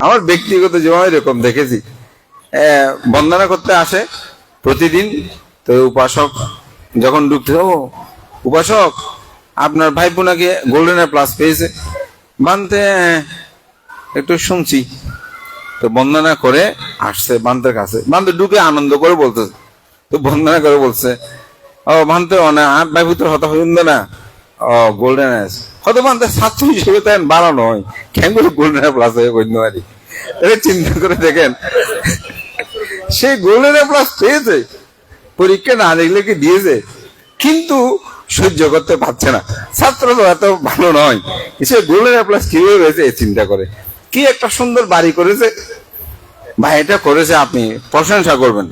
আমার ব্যক্তিগত জীবনে এরকম দেখেছি। বন্দনা করতে আসে প্রতিদিন, তো উপাসক যখন ঢুকতে ও, উপাসক, আপনার ভাইপো নাকি গোল্ডেন প্লাস পেয়েছে? বানতে একটু শুনছি। তো বন্দনা করে আসছে বান্তের কাছে। বান্তে ঢুকে আনন্দ করে বলতেছে। তো বন্দনা করে বলছে, ও ভান্তে অনেক ভাই পুত্র হতা না। ও গোল্ডেন এস হয়তো ভান্তে ছাত্র হিসেবে তাই বাড়া নয়। কেন করে গোল্ডেন প্লাস হয়ে কইতে পারি এটা চিন্তা করে দেখেন সে গোল্ডেন প্লাস পেয়েছে। পরীক্ষা না দেখলে কি দিয়েছে? কিন্তু সহ্য করতে পারছে না। ছাত্র তো এত ভালো নয়। সে গোল্ডেন প্লাস কীভাবে হয়েছে এ চিন্তা করে। কি একটা সুন্দর বাড়ি করেছে। ভাই, এটা করেছে আপনি, প্রশংসা করবেন।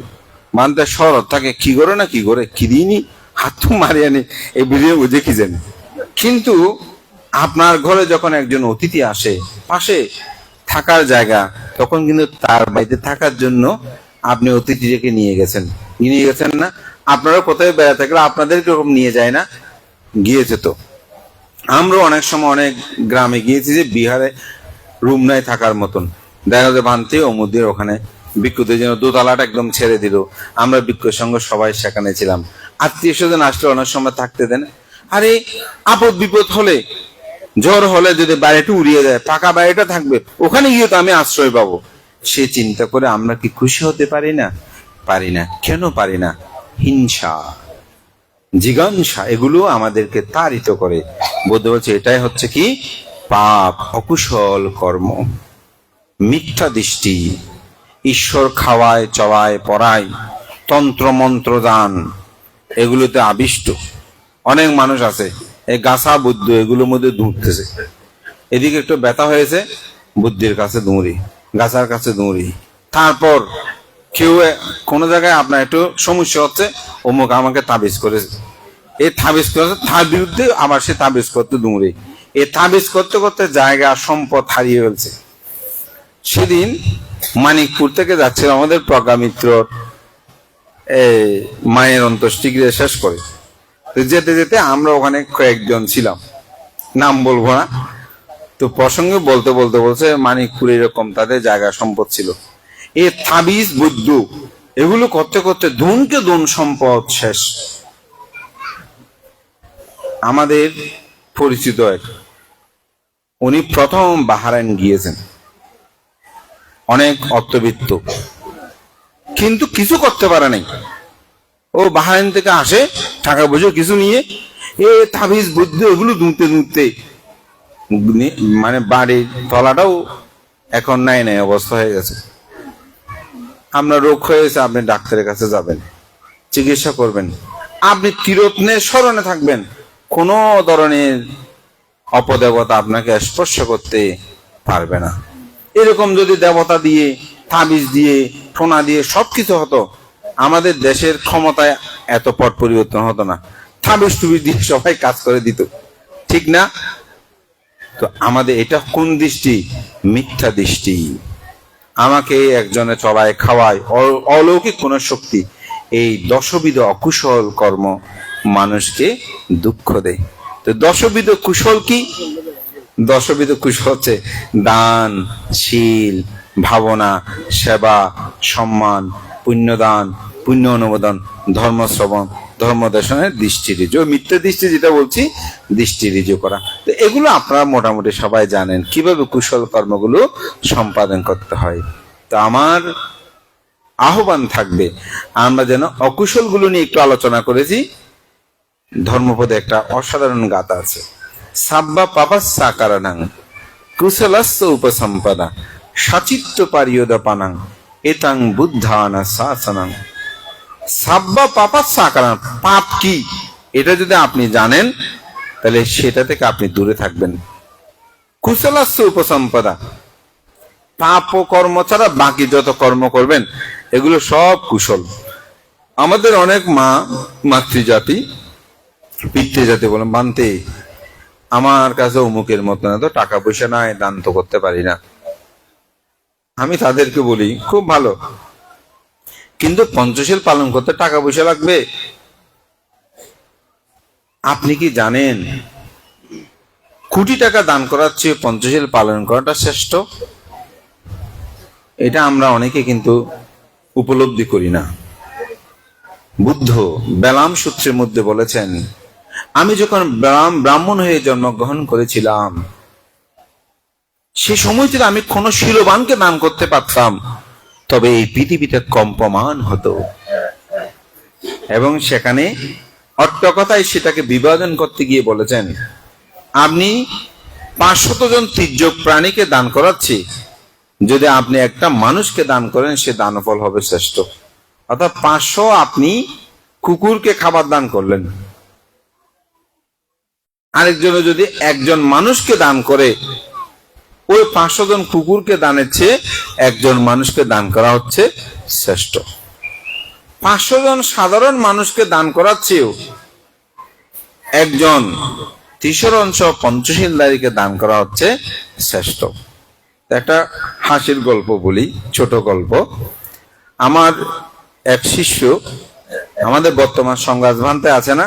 মানতে শরৎ তাকে কি করে না কি করে, কি দিইনি? হাত তো মারিয়ে নি এই ভিডিও বুঝে কি জানি। কিন্তু আপনার ঘরে যখন একজন অতিথি আসে, পাশে থাকার জায়গা, তখন কিন্তু তার বাড়িতে থাকার জন্য আপনি অতিথিকে নিয়ে গেছেন। নিয়ে গেছেন না? আপনারা কোথায় বেড়াতে গেলে আপনাদের এরকম নিয়ে যায় না? গিয়েছে তো। আমরা অনেক সময় অনেক গ্রামে গিয়েছি যে বিহারে রুম নাই থাকার মতন। দেখা যায় ভান্তি অমুদির ওখানে বিক্ষুদের জন্য দোতলাটা একদম ছেড়ে দিল। আমরা বিক্ষুর সঙ্গে সবাই সেখানে ছিলাম। আত্মীয় স্বজন আসলে অনেক সময় থাকতে দেন। আরে আপদ বিপদ হলে জ্বর হলে যদি বাড়িটা উড়িয়ে দেয়, পাকা বাড়িটা থাকবে, ওখানে গিয়ে তো আমি আশ্রয় পাবো। সে চিন্তা করে আমরা কি খুশি হতে পারি না? পারি না। কেন পারি না? হিংসা। জিজ্ঞাসা, এগুলো আমাদেরকে তাড়িত করে। বুদ্ধ বলছে, এটাই হচ্ছে কি? পাপ, অকুশল কর্ম। মিথ্যা দৃষ্টি। ঈশ্বর খাওয়ায় চওয়ায় পড়ায়। তন্ত্র মন্ত্র দান এগুলোতে আবিষ্ট। অনেক মানুষ আছে। এই গাছা বুদ্ধ, এগুলোর মধ্যে দৌড়তেছে এদিকে একটু ব্যথা হয়েছে, বুদ্ধির কাছে দৌড়ি গাছার কাছে দৌড়ি তারপর কেউ কোনো জায়গায় আপনার একটু সমস্যা হচ্ছে, অমুক আমাকে তাবিজ করেছে। এই তাবিজ করেছে, তার বিরুদ্ধে আবার সে তাবিজ করতে দৌড়ে এই তাবিজ করতে করতে জায়গা, সম্পদ হারিয়ে ফেলছে। সেদিন মানিকপুর থেকে যাচ্ছিল আমাদের প্রজ্ঞা মিত্র এই মায়ের অন্ত্যেষ্টিক্রিয়া শেষ করে। যেতে যেতে আমরা ওখানে কয়েকজন ছিলাম। নাম বলব না। তো প্রসঙ্গে বলতে বলতে বলছে, মানিকপুর এরকম তাদের জায়গা সম্পদ ছিল। এ তাবিজ, বুদ্ধ, এগুলো করতে করতে ধুনকে ধুন সম্পদ শেষ। আমাদের পরিচিত এক, উনি প্রথম বাহারাইন গিয়েছেন। অনেক অর্থবিত্ত। কিন্তু কিছু করতে পারে নাই ও বাহারাইন থেকে আসে, টাকা পয়সা কিছু নিয়ে। এ তাবিজ, বুদ্ধ এগুলো দুঁতে দুঁতে মানে বাড়ির তলাটাও এখন নাই নাই, অবস্থা হয়ে গেছে। আপনার রোগ হয়েছে আপনি ডাক্তারের কাছে যাবেন, চিকিৎসা করবেন। আপনি তিরত্নে স্মরণে থাকবেন, কোনো ধরনের অপদেবতা আপনাকে স্পর্শ করতে পারবে না। এরকম যদি দেবতা দিয়ে, তাবিজ দিয়ে টোনা দিয়ে সবকিছু হতো আমাদের দেশের ক্ষমতায় এত পট পরিবর্তন হতো না। তাবিজ টুবিজ দিয়ে সবাই কাজ করে দিত। ঠিক না? তো আমাদের এটা কোন দৃষ্টি? মিথ্যা দৃষ্টি। আমাকে একজনে চলায় খাওয়ায় অলৌকিক কোন শক্তি। এই দশবিধ অকুশল কর্ম মানুষকে দুঃখ দেয়। তো দশবিধ কুশল কি? দশবিধ কুশল হচ্ছে দান, শীল, ভাবনা, সেবা, সম্মান পুণ্যদান, পুণ্য অনুমোদন ধর্ম শ্রবণ ধর্ম দেশনের দৃষ্টি রিজু। মিথ্যা দৃষ্টি যেটা বলছি, দৃষ্টি রিজু করা। তো এগুলো আপনারা মোটামুটি সবাই জানেন, কীভাবে কুশল কর্মগুলো সম্পাদন করতে হয়। তো আমার আহ্বান থাকবে, আমরা যেন অকুশলগুলো নিয়ে একটু আলোচনা করেছি। ধর্মপদে একটা অসাধারণ গাথা আছে। সাব্বা পাপাস্সা কারণাং কুশলস্য উপসম্পদা সচিত্ত পারিয়দ পানাং এতাং বুদ্ধানা শাসনাং। সাব্বা পাপাস্সা কারণ পাপ কি? এটা যদি আপনি জানেন, তাহলে সেটা থেকে আপনি দূরে থাকবেন। কুশলস্য উপসম্পদা। পাপ ও কর্ম ছাড়া বাকি যত কর্ম করবেন, এগুলো সব কুশল। আমাদের অনেক মা, মাতৃজাতি পিতৃজাতি বলেন, মানতে আমার কাছে অমুকের মতো না, তো টাকা পয়সা নাই, দান তো করতে পারি না। আমি তাদেরকে বলি, খুব ভালো। কিন্তু পঞ্চশীল পালন করতে টাকা পয়সা লাগবে? আপনি কি জানেন, কোটি টাকা দান করার চেয়ে পঞ্চশীল পালন করাটা শ্রেষ্ঠ? এটা আমরা অনেকে কিন্তু উপলব্ধি করি না। বুদ্ধ বেলাম সূত্রের মধ্যে বলেছেন, আমি যখন ব্রাহ্মণ হয়ে জন্মগ্রহণ করেছিলাম সে সময় থেকে আমি কোনো শিলবানকে দান করতে পারতাম। তবে এই পৃথিবীতে কম্পমান হতো। এবং সেখানে অট্টকথায় সেটাকে বিভাজন করতে গিয়ে বলেছেন, আপনি পাঁচশত জন তির্যক প্রাণীকে দান করাচ্ছি। যদি আপনি একটা মানুষকে দান করেন, সে দানফল হবে শ্রেষ্ঠ। অর্থাৎ পাঁচশো আপনি কুকুরকে খাবার দান করলেন। আরেকজনে যদি একজন মানুষকে দান করে ওই পাঁচশো জন কুকুরকে দানের চেয়ে একজন মানুষকে দান করা হচ্ছে শ্রেষ্ঠ। পাঁচশো জন সাধারণ মানুষকে দান করার চেয়েও একজন তিসর অংশ পঞ্চশীলদারিকে দান করা হচ্ছে শ্রেষ্ঠ। একটা হাসির গল্প বলি, ছোট গল্প। আমার এক শিষ্য, আমাদের বর্তমান সংঘাত ভান্তে আছে না?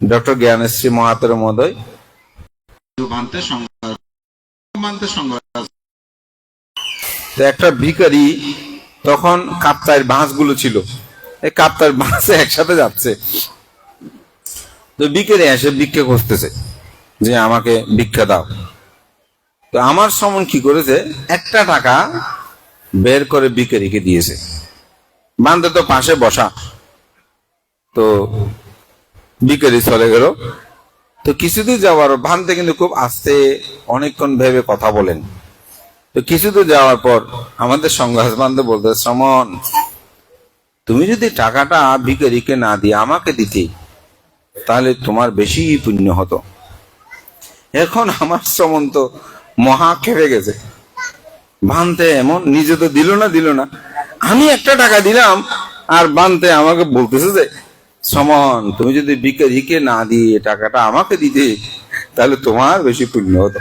ডক্টর জ্ঞানশ্রী মহাতর মহোদয়। ভান্তে ভান্তে সংঘাত একটা ভিখারি তখন কাপ্তায়ের বাঁশগুলো ছিল। এই কাপ্তায়ের বাঁশে একসাথে যাচ্ছে। তো বিকেলে এসে ভিক্ষে খুঁজতেছে যে আমাকে ভিক্ষা দাও। তো আমার সমন কি করেছে? একটা টাকা বের করে বিকেরিকে দিয়েছে। বান্ধে তো পাশে বসা। তো বিকেরি চলে গেল। তো কিছুদূর যাওয়ার ভানতে কিন্তু খুব আস্তে অনেকক্ষণ ভেবে কথা বলেন। তো কিছুদূর যাওয়ার পর আমাদের সংঘাস বান্ধব বলতে সমন তুমি যদি টাকাটা ভিকারিকে না দিয়ে আমাকে দিতে, তাহলে তোমার বেশি পুণ্য হতো। এখন আমার শ্রমণ তো মহা খেপে গেছে। ভানতে এমন নিজে তো দিল না দিল না। আমি একটা টাকা দিলাম, আর বানতে আমাকে বলতেছে যে সমন, তুমি যদি ভিকারিকে না দিয়ে টাকাটা আমাকে দিতে, তাহলে তোমার বেশি পুণ্য হতো।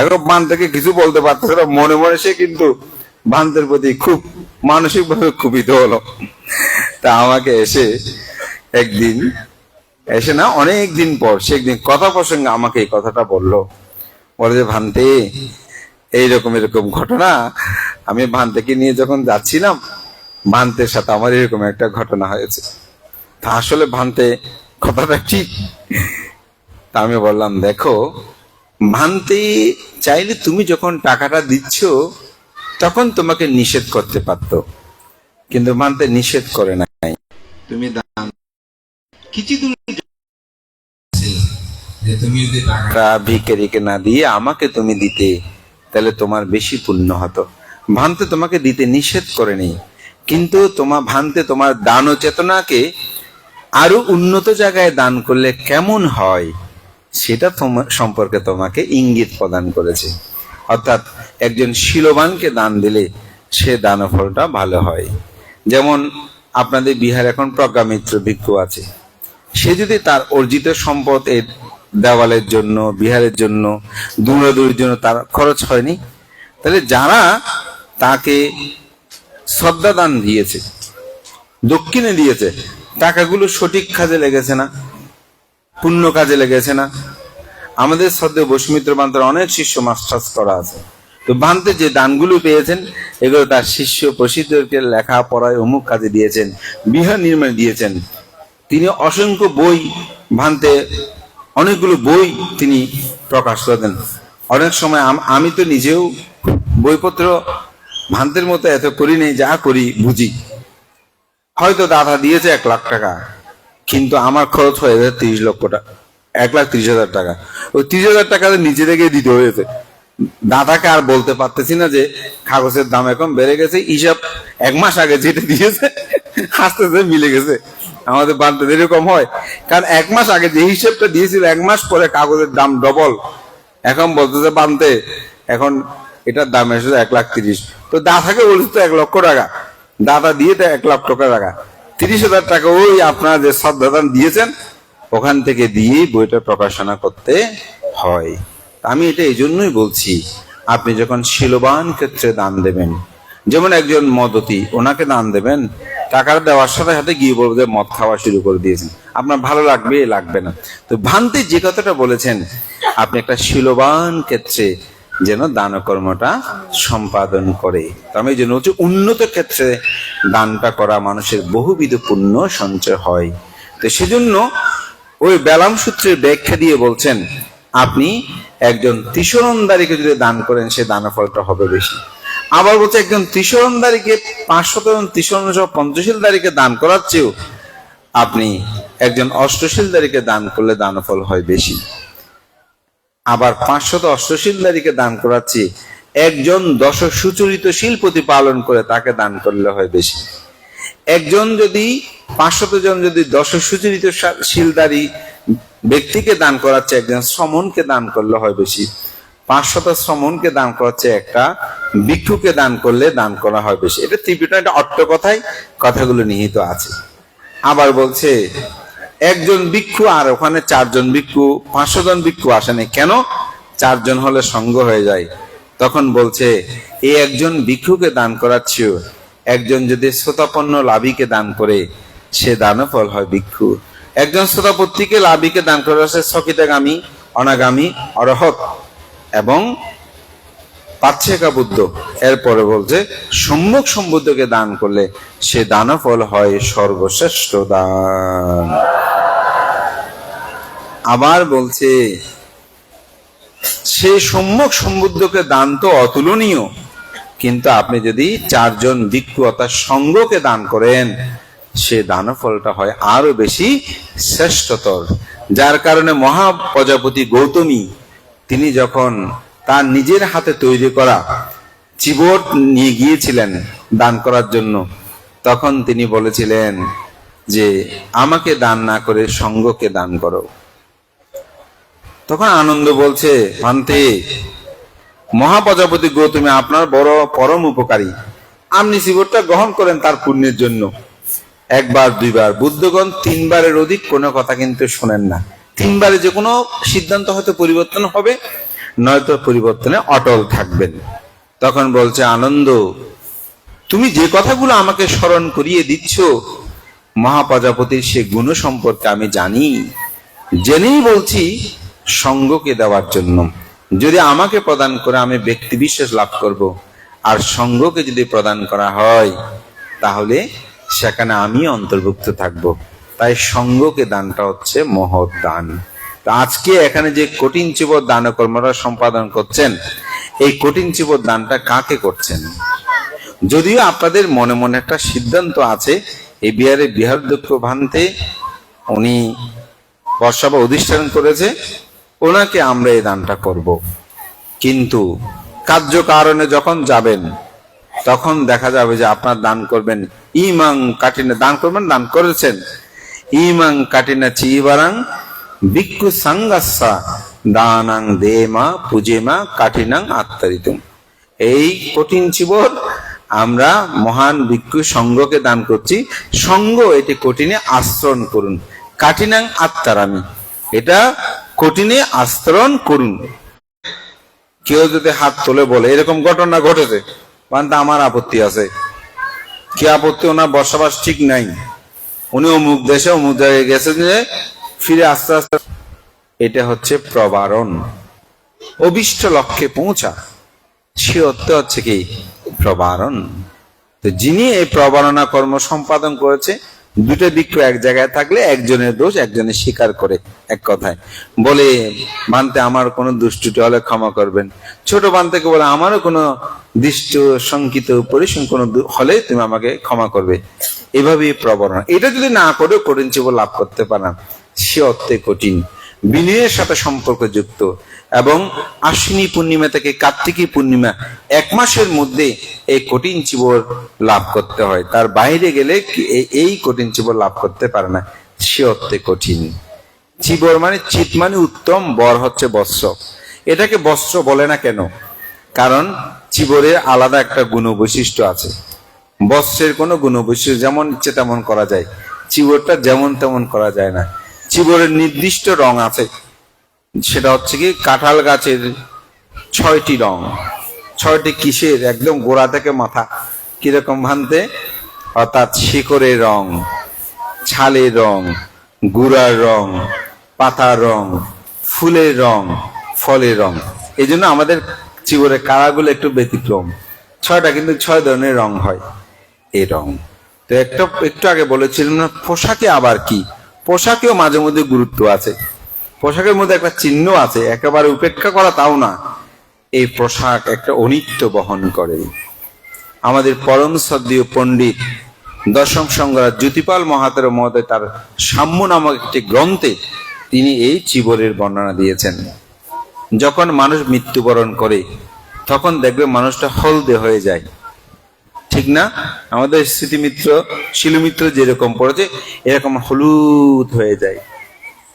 এখন বান থেকে কিছু বলতে পারতেছে না, মনে মনে সে কিন্তু বান্তের প্রতি খুব মানসিক ভাবে ক্ষুবিত হলো। তা আমাকে এসে একদিন, এসে না অনেক দিন পর সে একদিন কথা প্রসঙ্গে আমাকে এই কথাটা বলল। বলে যে ভান্তে এইরকম এরকম ঘটনা, আমি ভান্তেকে নিয়ে যখন যাচ্ছিলাম ভান্তের সাথে আমার এরকম একটা ঘটনা হয়েছে। তা আসলে ভান্তে কথাটা ঠিক। তা আমি বললাম দেখো ভান্তে চাইলে তুমি যখন টাকাটা দিচ্ছ তখন তোমাকে নিষেধ করতে পারতো। কিন্তু ভান্তে নিষেধ করে নাই। তুমি দান কিছু দূর যে তুমি যদি টাকা ভিখারিকে না দিয়ে আমাকে তুমি দিতে তাহলে তোমার বেশি পুণ্য হতো। ভান্তে তোমাকে দিতে নিষেধ করেনি। কিন্তু তোমার ভান্তে তোমার দান ও চেতনাকে আরও উন্নত জায়গায় দান করলে কেমন হয়, সেটা সম্পর্কে তোমাকে ইঙ্গিত প্রদান করেছে। অর্থাৎ একজন শিলবানকে দান দিলে সে দানফলটা ভালো হয়। যেমন আপনাদের বিহার এখন প্রজ্ঞামিত্র ভিক্ষু আছে। সে যদি তার অর্জিত সম্পদ এর দেওয়ালের জন্য, বিহারের জন্য দৌড়াদৌড়ির জন্য তার খরচ হয়নি, তাহলে যারা তাকে শ্রদ্ধা দান দিয়েছে, দক্ষিণে দিয়েছে টাকাগুলো সঠিক কাজে লেগেছে না পুণ্য কাজে লেগেছে না। আমাদের সদ্য বসুমিত্র বান্তর অনেক শিষ্য মাস্টার্স করা আছে। তো বান্তে যে দানগুলো পেয়েছেন, এগুলো তার শিষ্য প্রসিদ্ধকে লেখা, পড়ায় অমুক কাজে দিয়েছেন, বিহার নির্মাণে দিয়েছেন। তিনি অসংখ্য বই ভান্তে, অনেকগুলো বই তিনি প্রকাশ করেন। অনেক সময় আমি তো নিজেও বইপত্র ভান্তের মতো এত করি নেই, যা করি বুঝি। হয়তো দাদা দিয়েছে এক লাখ টাকা, কিন্তু আমার খরচ হয়ে যায় তিরিশ লক্ষ টাকা, এক লাখ তিরিশ হাজার টাকা। ওই তিরিশ হাজার টাকা নিচে থেকে দিতে হয়েছে। দাদাকে আর বলতে পারতেছি না যে কাগজের দাম এখন বেড়ে গেছে, হিসাব এক মাস আগে যেটা দিয়েছে, আস্তে আস্তে মিলে গেছে। আমাদের বাড়তে এরকম হয়। কারণ এক মাস আগে যে হিসাবটা দিয়েছিল, এক মাস পরে কাগজের দাম ডবল। এখন বলতেছে বানতে এখন এটার দাম এসেছে এক লাখ তিরিশ। তো দাদাকে বলছে তো এক লক্ষ টাকা। দাদা দিয়ে তো এক লাখ টাকা টাকা তিরিশ হাজার টাকা ওই আপনারা যে শ্রদ্ধাদান দিয়েছেন, ওখান থেকে দিয়ে বইটা প্রকাশনা করতে হয়। আমি এটা এই জন্যই বলছি, আপনি যখন শিলবান ক্ষেত্রে দান দেবেন, যেমন একজন মদতি, ওনাকে দান দেবেন, টাকার দেওয়ার সাথে সাথে গিয়ে বলব যে মদ খাওয়া শুরু করে দিয়েছেন। আপনার ভালো লাগবে লাগবে না। তো ভান্তি যে কথাটা বলেছেন, আপনি একটা শিলবান ক্ষেত্রে যেন দান কর্মটা সম্পাদন করে। তো আমি এই জন্য হচ্ছে উন্নত ক্ষেত্রে দানটা করা মানুষের বহুবিধ পুণ্য সঞ্চয় হয়। তো সেজন্য ওই ব্যালাম সূত্রের ব্যাখ্যা দিয়ে বলছেন, আপনি একজন ত্রিশরণদারীকে যদি দান করেন, সে দানের ফলটা হবে বেশি। আবার বলছে একজন ত্রিশরণদারীকে পাঁচশত ত্রিশরণ সহ পঞ্চশীলদারীকে দান করার চেয়েও আপনি একজন অষ্টশীলদারীকে দান করলে দানফল হয় বেশি। আবার পাঁচশত অষ্টশীলদারীকে দান করাচ্ছি। একজন দশ সুচরিত শিল প্রতিপালন করে তাকে দান করলে হয় বেশি। একজন যদি, পাঁচশত জন যদি দশ সুচরিত শিলদারি ব্যক্তিকে দান করাচ্ছে, একজন শ্রমণকে দান করলে হয় বেশি। পাঁচশত শ্রমণকে দান করাচ্ছে, একটা ভিক্ষুকে দান করলে দান করা হয় বেশি। এটা ত্রিপিটা একটা অট্ট কথায় কথাগুলো নিহিত আছে। আবার বলছে একজন ভিক্ষু আর ওখানে চারজন ভিক্ষু পাঁচশো জন ভিক্ষু আসেনি। কেন? চারজন হলে সঙ্গ হয়ে যায়। তখন বলছে এই একজন ভিক্ষুকে দান করাচ্ছেও একজন যদি শ্রোতাপন্ন লাভিকে দান করে, সে দানও ফল হয় ভিক্ষু। একজন শ্রোতাপত্তিকে লাভিকে দান করে সে সকিতাগামী, অনাগামী, অরহত এবং পাচ্ছেকা বুদ্ধ? এরপরে বলছে, সম্মুখ সম্বুদ্ধকে দান করলে সে দানফল হয় সর্বশ্রেষ্ঠ দান। আবার বলছে, সে সম্মুখ সম্বুদ্ধকে দান তো অতুলনীয়, কিন্তু আপনি যদি চারজন ভিক্ষু অর্থাৎ সঙ্গকে দান করেন, সে দানফলটা হয় আরও বেশি শ্রেষ্ঠতর। যার কারণে মহা প্রজাপতি গৌতমী, তিনি যখন তার নিজের হাতে তৈরি করা চিবট নিয়ে গিয়েছিলেন দান করার জন্য। তখন তিনি বলেছিলেন যে, আমাকে দান না করে সঙ্গকে দান করো। তখন আনন্দ বলছে, ভান্তে, মহাপ্রজাপতি গৌতমী আপনার বড় পরম উপকারী। আপনি শিবরটা গ্রহণ করেন তার পুণ্যের জন্য। একবার, দুইবার, বুদ্ধগণ তিনবারের অধিক কোনো কথা কিন্তু শোনেন না। তিনবারে যে কোনো সিদ্ধান্ত হয়তো পরিবর্তন হবে নয়তো পরিবর্তনে অটল থাকবেন। তখন বলছে, আনন্দ, তুমি যে কথাগুলো আমাকে স্মরণ করিয়ে দিচ্ছ, মহাপ্রজাপতির সে গুণ সম্পর্কে আমি জানি। জেনেই বলছি সঙ্গকে দেওয়ার জন্য। যদি আমাকে প্রদান করে আমি ব্যক্তি বিশেষ লাভ করব। আর সঙ্গকে যদি প্রদান করা হয়, তাহলে সেখানে আমি অন্তর্ভুক্ত থাকব। তাই সঙ্গকে দানটা হচ্ছে মহৎ দান। তো আজকে এখানে যে কঠিন চিবর দান কর্মরা সম্পাদন করছেন, এই কঠিন চিবর দানটা কাকে করছেন? যদিও আপনাদের মনে মনে একটা সিদ্ধান্ত আছে, এই বিহারে বিহার দক্ষ ভান্তে উনি বর্ষাবা অধিষ্ঠান করেছে, ওনাকে আমরা এই দানটা করব। কিন্তু কার্য কারণে যখন যাবেন, তখন দেখা যাবে যে আপনার দান করবেন ইমাং কাটিনে দান করবেন, দান করেছেন। ইমাং কাটিনা চিবারাং ভিক্ষু সাঙ্গাসা দানাং দেমা পূজেমা কাঠিনাং আত্মারিতুম এই কঠিন চিবর আমরা মহান ভিক্ষু সঙ্গকে দান করছি। সঙ্গ এটি কঠিনে আশ্রণ করুন। কাঠিনাং আত্মারামি এটা কঠিনে আস্তরণ করুন। কেউ যদি হাত তোলে বলে, এরকম ঘটনা ঘটেছে। মানে আমার আপত্তি আছে। কি আপত্তি? ওনার বসবাস ঠিক নাই। উনি অমুক দেশে, অমুক জায়গায় গেছেন যে ফিরে আস্তে আস্তে এটা হচ্ছে প্রবারণ। অবিষ্ট লক্ষ্যে পৌঁছা, সে অর্থ হচ্ছে কি? প্রবারণ। তো যিনি এই প্রবারণা কর্ম সম্পাদন করেছে, দুটো বৃক্ষ এক জায়গায় থাকলে একজনের দোষ একজনের স্বীকার করে এক কথায়। বলে মানতে আমার কোনো দুষ্টুটি হলে ক্ষমা করবেন। ছোট বান থেকে বলে, আমারও কোনো দৃষ্ট, শঙ্কিত পরিসং কোনো হলে তুমি আমাকে ক্ষমা করবে। এভাবেই প্রবণতা এটা যদি না করে কঠিন জীবন লাভ করতে পারা সে অর্থে কঠিন। বিনয়ের সাথে সম্পর্কযুক্ত এবং আশ্বিনী পূর্ণিমা থেকে কার্তিকী পূর্ণিমা এক মাসের মধ্যে এই কঠিন চিবর লাভ করতে হয়। তার বাইরে গেলে এই- কঠিন চিবর লাভ করতে পারে না, সে অর্থে কঠিন। চিবর মানে চিত মানে উত্তম, বর হচ্ছে বস্ত্র। এটাকে বস্ত্র বলে না কেন? কারণ চিবরের আলাদা একটা গুণ বৈশিষ্ট্য আছে। বস্ত্রের কোনো গুণ বৈশিষ্ট্য যেমন ইচ্ছে তেমন করা যায়। চিবরটা যেমন তেমন করা যায় না। চিবরের নির্দিষ্ট রং আছে। সেটা হচ্ছে কি, কাঁঠাল গাছের ছয়টি রং। ছয়টি কিসের? একদম গোড়া থেকে মাথা। কীরকম ভানতে অর্থাৎ শিকড়ের রং, ছালের রং, গুড়ার রং, পাতার রং, ফুলের রং, ফলের রং। এই জন্য আমাদের চিবরের কালারগুলো একটু ব্যতিক্রম। ছয়টা কিন্তু ছয় ধরনের রং হয়। এই রং। তো একটা, একটু আগে বলেছিলাম না, পোশাকে আবার কি? পোশাকেও মাঝে মধ্যে গুরুত্ব আছে। পোশাকের মধ্যে একটা চিহ্ন আছে, একেবারে উপেক্ষা করা তাও না। এই পোশাক একটা অনিত্য বহন করে। আমাদের পরম শ্রদ্ধীয় পণ্ডিত দশম সংগ্রাম জ্যোতিপাল মহাতের মহোদয় তার সাম্য নামক একটি গ্রন্থে তিনি এই চিবরের বর্ণনা দিয়েছেন। যখন মানুষ মৃত্যুবরণ করে, তখন দেখবে মানুষটা হলদে হয়ে যায়। ঠিক না? আমাদের স্মৃতিমিত্র, শিলুমিত্র যেরকম পড়েছে, এরকম হলুদ হয়ে যায়।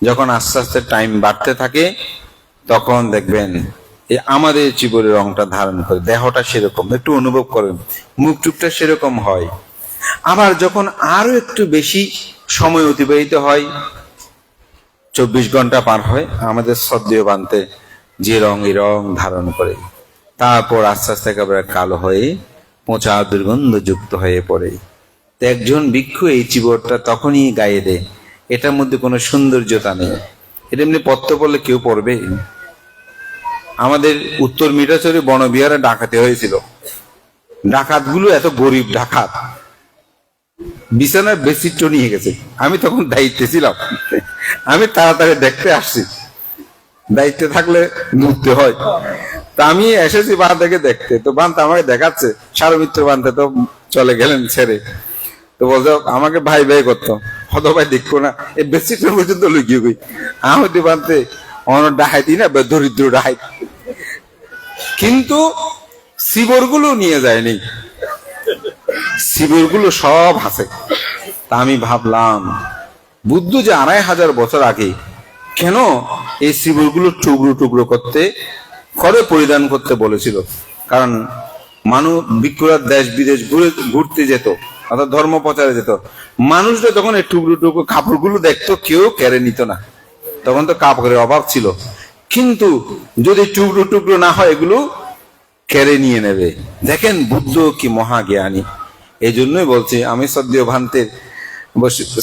যখন আস্তে আস্তে টাইম বাড়তে থাকে, তখন দেখবেন এই আমাদের জীবনের রংটা ধারণ করে, দেহটা সেরকম, একটু অনুভব করেন মুখ টুকটা সেরকম হয়। আবার যখন আরও একটু বেশি সময় অতিবাহিত হয়, চব্বিশ ঘণ্টা পার হয়, আমাদের শ্রদ্ধেয় বানতে যে রং, এই রং ধারণ করে, তারপর আস্তে আস্তে একেবারে কালো হয়ে পচা দুর্গন্ধ যুক্ত হয়ে পড়ে। তো একজন ভিক্ষু এই চিবরটা তখনই গায়ে দেয়। এটার মধ্যে কোনো সৌন্দর্যতা নেই। এটা এমনি পত্র পড়লে কেউ পড়বে? আমাদের উত্তর মিঠাচরে বনবিহারে ডাকাতে হয়েছিল। ডাকাতগুলো এত গরিব ডাকাত। বিছানার বেসিট্য নিয়ে গেছে। আমি তখন দায়িত্বে ছিলাম। আমি তাড়াতাড়ি দেখতে আসছি। দায়িত্বে থাকলে ঢুকতে হয়। তা আমি এসেছি বাঁ থেকে দেখতে। তো বান্ধ আমাকে দেখাচ্ছে। সারমিত্র বান্ধে তো চলে গেলেন ছেড়ে। তো বলছে, আমাকে ভাই ভাই করতো। হত ভাই দেখব না, এই বেসিকটা পর্যন্ত লুকিয়ে গই। আহতি বান্ধতে অন ডাহাইতি না দরিদ্র ডাহাই কিন্তু শিবরগুলো নিয়ে যায়নি। শিবিরগুলো সব আছে। তা আমি ভাবলাম, বুদ্ধ যে আড়াই হাজার বছর আগে কেন এই শিবিরগুলো টুকরো টুকরো করতে করে পরিধান করতে বলেছিল? কারণ মানুষ বিক্রয়ার দেশ বিদেশ ঘুরে ঘুরতে যেত, অর্থাৎ ধর্ম প্রচারে যেত। মানুষরা তখন এই টুকরো টুকরো কাপড়গুলো দেখতো, কেউ কেড়ে নিত না। তখন তো কাপড়ের অভাব ছিল। কিন্তু যদি টুকরো টুকরো না হয়, এগুলো কেড়ে নিয়ে নেবে। দেখেন বুদ্ধ কি মহাজ্ঞানী। এই জন্যই বলছি, আমি সদ্য ভান্তের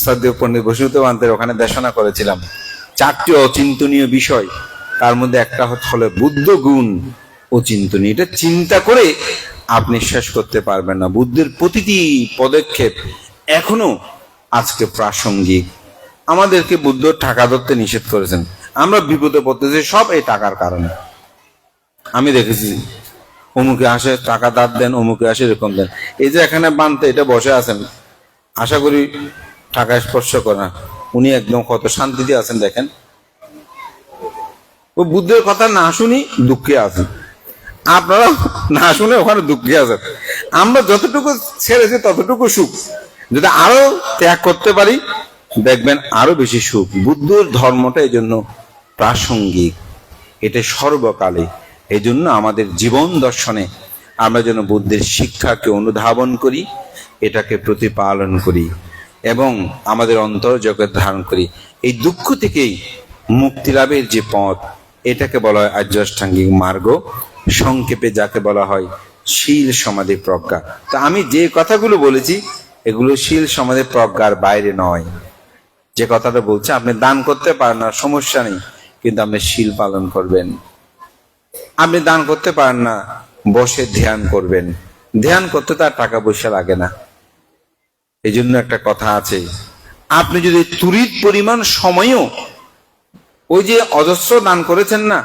সদ্য পণ্ডিত বসুত ভান্তের ওখানে দেশনা করেছিলাম। চারটি অচিন্তনীয় বিষয়। তার মধ্যে একটা হচ্ছে হলো বুদ্ধ গুণ অচিন্তনীয় এটা চিন্তা করে আপনি শেষ করতে পারবেন না। বুদ্ধের প্রতিটি পদক্ষেপ এখনও আজকে প্রাসঙ্গিক। আমাদেরকে বুদ্ধ টাকা ধরতে নিষেধ করেছেন। আমরা বিপদে পড়তেছি, সব এই টাকার কারণে। আমি দেখেছি, অমুকে আসে, টাকা দাঁত দেন, অমুকে আসে, এরকম দেন। এই যে এখানে বানতে, এটা বসে আছেন, আশা করি টাকা স্পর্শ করে না। উনি একদম কত শান্তিতে আছেন দেখেন। ও বুদ্ধের কথা না শুনি দুঃখে আছেন আপনারা না শুনে ওখানে দুঃখে আছেন। আমরা যতটুকু ছেড়েছি ততটুকু সুখ। যদি আরও ত্যাগ করতে পারি, দেখবেন আরও বেশি সুখ। বুদ্ধর ধর্মটা এই জন্য প্রাসঙ্গিক। এটা সর্বকালে। এই জন্য আমাদের জীবন দর্শনে আমরা যেন বুদ্ধের শিক্ষাকে অনুধাবন করি, এটাকে প্রতিপালন করি এবং আমাদের অন্তর জগৎ ধারণ করি। এই দুঃখ থেকেই মুক্তি লাভের যে পথ এটাকে বলা হয় আর্যাষ্টাঙ্গিক মার্গ, সংক্ষেপে যাকে বলা হয় শীল সমাধি প্রজ্ঞা। তা আমি যে কথাগুলো বলেছি, এগুলো শীল সমাধি প্রজ্ঞার বাইরে নয়। যে কথাটা বলছে, আপনি দান করতে পারেন না, সমস্যা নেই, কিন্তু আপনি শীল পালন করবেন। আপনি দান করতে পারেন না, বসে ধ্যান করবেন। ধ্যান করতে তার টাকা পয়সা লাগে না। এই জন্য একটা কথা আছে, আপনি যদি তুরিত পরিমাণ সময়ও ওই যে অজস্র দান করেছেন না,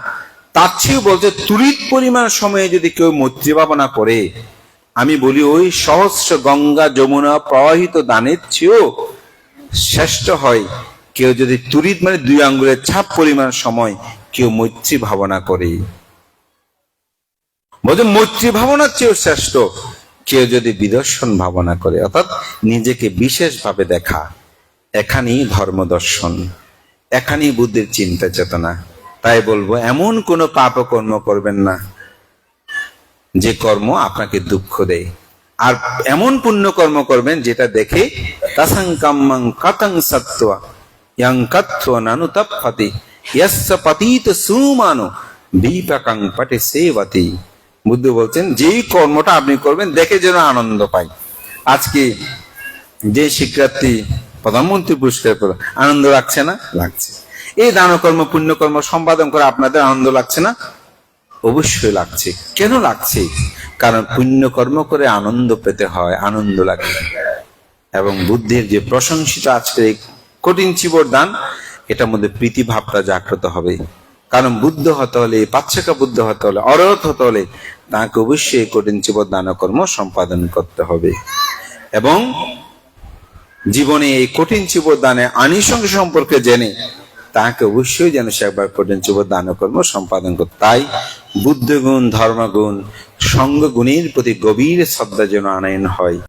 তার চেয়েও বলছে তুরিত পরিমাণ সময়ে যদি কেউ মৈত্রী ভাবনা করে, আমি বলি, ওই সহস্র গঙ্গা যমুনা প্রবাহিত দানের চেয়েও শ্রেষ্ঠ হয় কেউ যদি তুরিত মানে দুই আঙ্গুলের ছাপ পরিমাণ সময় কেউ মৈত্রী ভাবনা করে। বলছে মৈত্রী ভাবনার চেয়েও শ্রেষ্ঠ কেউ যদি বিদর্শন ভাবনা করে। অর্থাৎ নিজেকে বিশেষভাবে দেখা, এখানেই ধর্ম দর্শন এখানেই বুদ্ধির চিন্তা চেতনা। তাই বলব, এমন কোনো পাপ কর্ম করবেন না, যে কর্ম আপনাকে দুঃখ দেয়। আর এমন পুণ্য কর্ম করবেন যেটা দেখে বুদ্ধ বলছেন, যেই কর্মটা আপনি করবেন, দেখে যেন আনন্দ পাই আজকে যে শিক্ষার্থী প্রধানমন্ত্রী পুরস্কার পেল আনন্দ লাগছে না? লাগছে। এই দানকর্ম পুণ্যকর্ম সম্পাদন করে আপনাদের আনন্দ লাগছে না? অবশ্যই লাগছে। কেন লাগছে? কারণ পুণ্য কর্ম করে আনন্দ পেতে হয় আনন্দ লাগে। এবং বুদ্ধির যে প্রশংসিত আজকের এই কঠিন চিবর দান এটার মধ্যে প্রীতি ভাবটা জাগ্রত হবে। কারণ বুদ্ধ হতে হলে পাচ্ছেকা বুদ্ধ হতে হলে অরহত হতে হলে তাকে অবশ্যই কঠিন চিবর দান কর্ম সম্পাদন করতে হবে। এবং জীবনে এই কঠিন দানে আনিসঙ্গ সম্পর্কে জেনে তাকে অবশ্যই যেন সে একবার কঠিন দান কর্ম সম্পাদন করত। তাই বুদ্ধগুণ, ধর্মগুণ, সঙ্গগুণের প্রতি গভীর শ্রদ্ধা যেন আনয়ন হয়।